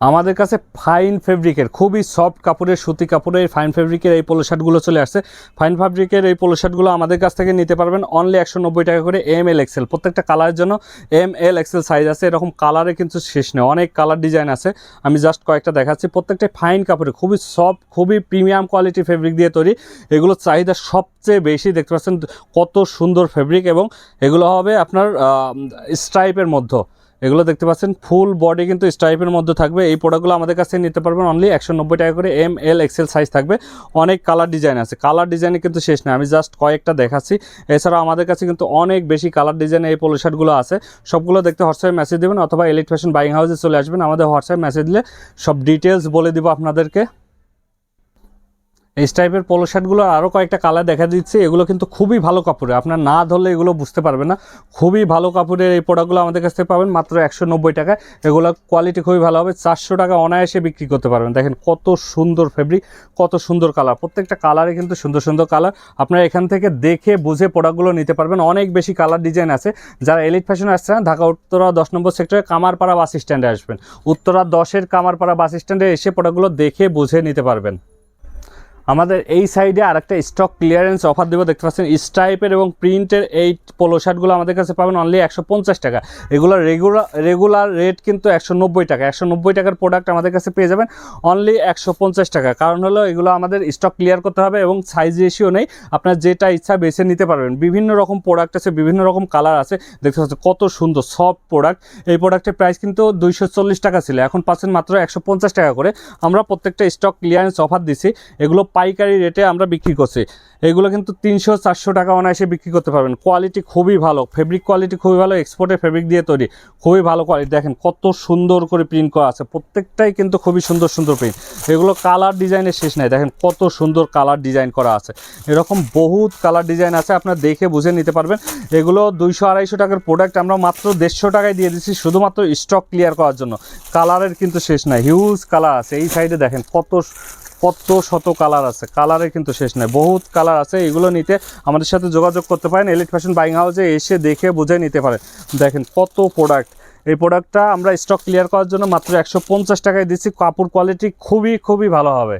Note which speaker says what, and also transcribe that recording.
Speaker 1: আমাদের কাছে ফাইন ফেব্রিকের খুবই সফট কাপড়ের, সুতি কাপড়ের ফাইন ফেব্রিকের এই পোলো শার্টগুলো চলে আসছে। ফাইন ফেব্রিকের এই পোলো শার্টগুলো আমাদের কাছ থেকে নিতে পারবেন অনলি একশো নব্বই টাকা করে এম এল এক্সেল প্রত্যেকটা কালারের জন্য এম এল এক্সেল সাইজ আছে, এরকম কালারে কিন্তু শেষ নেই। অনেক কালার ডিজাইন আছে। আমি জাস্ট কয়েকটা দেখাচ্ছি। প্রত্যেকটা ফাইন কাপড়ে, খুবই সফট খুবই প্রিমিয়াম কোয়ালিটি ফেব্রিক দিয়ে তৈরি। এগুলো চাহিদা সবচেয়ে বেশি, দেখতে পাচ্ছেন কত সুন্দর ফেব্রিক এবং এগুলো হবে আপনার স্ট্রাইপের মধ্যে। এগুলো দেখতে পাচ্ছেন ফুল বডি কিন্তু স্ট্রাইপের মধ্যে থাকবে। এই প্রোডাক্টগুলো আমাদের কাছে নিতে পারবেন অনলি একশো নব্বই টাকা করে এম এল এক্সেল সাইজ থাকবে। অনেক কালার ডিজাইন আছে। কালার ডিজাইনে কিন্তু শেষ নেই। আমি জাস্ট কয়েকটা দেখাচ্ছি। এছাড়াও আমাদের কাছে কিন্তু অনেক বেশি কালার ডিজাইনে এই পোলো শার্টগুলো আছে। সবগুলো দেখতে হোয়াটসঅ্যাপে মেসেজ দেবেন অথবা ইলেক্ট ফ্যাশন বাইং হাউসে চলে আসবেন। আমাদের হোয়াটসঅ্যাপ মেসেজ দিলে সব ডিটেলস বলে দিব আপনাদেরকে। এই টাইপের পোলো শার্টগুলো আরও কয়েকটা কালার দেখা দিচ্ছে। এগুলো কিন্তু খুবই ভালো কাপড়ের। আপনার না ধরলে এগুলো বুঝতে পারবেন না। খুবই ভালো কাপড়ের এই প্রোডাক্টগুলো আমাদের কাছ থেকে পাবেন, মাত্র একশো নব্বই টাকায় এগুলো কোয়ালিটি খুবই ভালো হবে। চারশো টাকা অনায়াসে বিক্রি করতে পারবেন। দেখেন কত সুন্দর ফেব্রিক কত সুন্দর কালার প্রত্যেকটা কালারে কিন্তু সুন্দর সুন্দর কালার আপনারা এখান থেকে দেখে বুঝে প্রোডাক্টগুলো নিতে পারবেন। অনেক বেশি কালার ডিজাইন আছে। যারা এলিট ফ্যাশন আসছে না, ঢাকা উত্তরা দশ নম্বর সেক্টরে কামারপাড়া বাস স্ট্যান্ডে আসবেন। উত্তরা দশের কামারপাড়া বাস স্ট্যান্ডে এসে প্রোডাক্টগুলো দেখে বুঝে নিতে পারবেন। আমাদের এই সাইডে আরেকটা স্টক ক্লিয়ারেন্স অফার দেবো, দেখতে পাচ্ছেন স্ট্রাইপের এবং প্রিন্টের এই পোলো শার্টগুলো আমাদের কাছে পাবেন অনলি একশো পঞ্চাশ টাকা। এগুলো রেগুলার রেগুলার রেট কিন্তু একশো নব্বই টাকা। একশো নব্বই টাকার প্রোডাক্ট আমাদের কাছে পেয়ে যাবেন অনলি একশো পঞ্চাশ টাকা। কারণ হলো এগুলো আমাদের স্টক ক্লিয়ার করতে হবে এবং সাইজ রেশিও নেই। আপনার যেটা ইচ্ছা বেছে নিতে পারবেন। বিভিন্ন রকম প্রোডাক্ট আছে, বিভিন্ন রকম কালার আছে। দেখতে পাচ্ছেন কত সুন্দর সফট প্রোডাক্ট এই প্রোডাক্টের প্রাইস কিন্তু দুইশো চল্লিশ টাকা ছিল। এখন পাচ্ছেন মাত্র একশো পঞ্চাশ টাকা করে। আমরা প্রত্যেকটা স্টক ক্লিয়ারেন্স অফার দিছি। এগুলো পাইকারি রেটে আমরা বিক্রি করছি। এগুলো কিন্তু তিনশো, চারশো টাকা অনায়াসে বিক্রি করতে পারবেন। কোয়ালিটি খুবই ভালো। ফেব্রিক কোয়ালিটি খুবই ভালো। এক্সপোর্টের ফেব্রিক দিয়ে তৈরি। খুবই ভালো কোয়ালিটি দেখেন কত সুন্দর করে প্রিন্ট করা আছে। প্রত্যেকটাই কিন্তু খুবই সুন্দর সুন্দর প্রিন্ট এগুলো কালার ডিজাইনের শেষ নাই। দেখেন কত সুন্দর কালার ডিজাইন করা আছে। এরকম বহুত কালার ডিজাইন আছে। আপনার দেখে বুঝে নিতে পারবেন। এগুলো দুইশো, আড়াইশো টাকার প্রোডাক্ট আমরা মাত্র দেড়শো টাকায় দিয়ে দিচ্ছি। শুধুমাত্র স্টক ক্লিয়ার করার জন্য। কালারের কিন্তু শেষ নাই। হিউজ কালার আছে। এই সাইডে দেখেন কত কত শত কালার আছে। কালারে কিন্তু শেষ নাই। বহুত কালার আছে, এগুলো নিতে আমাদের সাথে যোগাযোগ করতে পারেন। এলিট ফ্যাশন বাইং হাউসে এসে দেখে বুঝে নিতে পারেন। দেখেন কত প্রোডাক্ট এই প্রোডাক্টটা আমরা স্টক ক্লিয়ার করার জন্য মাত্র একশো পঞ্চাশ টাকায় দিচ্ছি। কাপড় কোয়ালিটি খুবই খুবই ভালো হবে।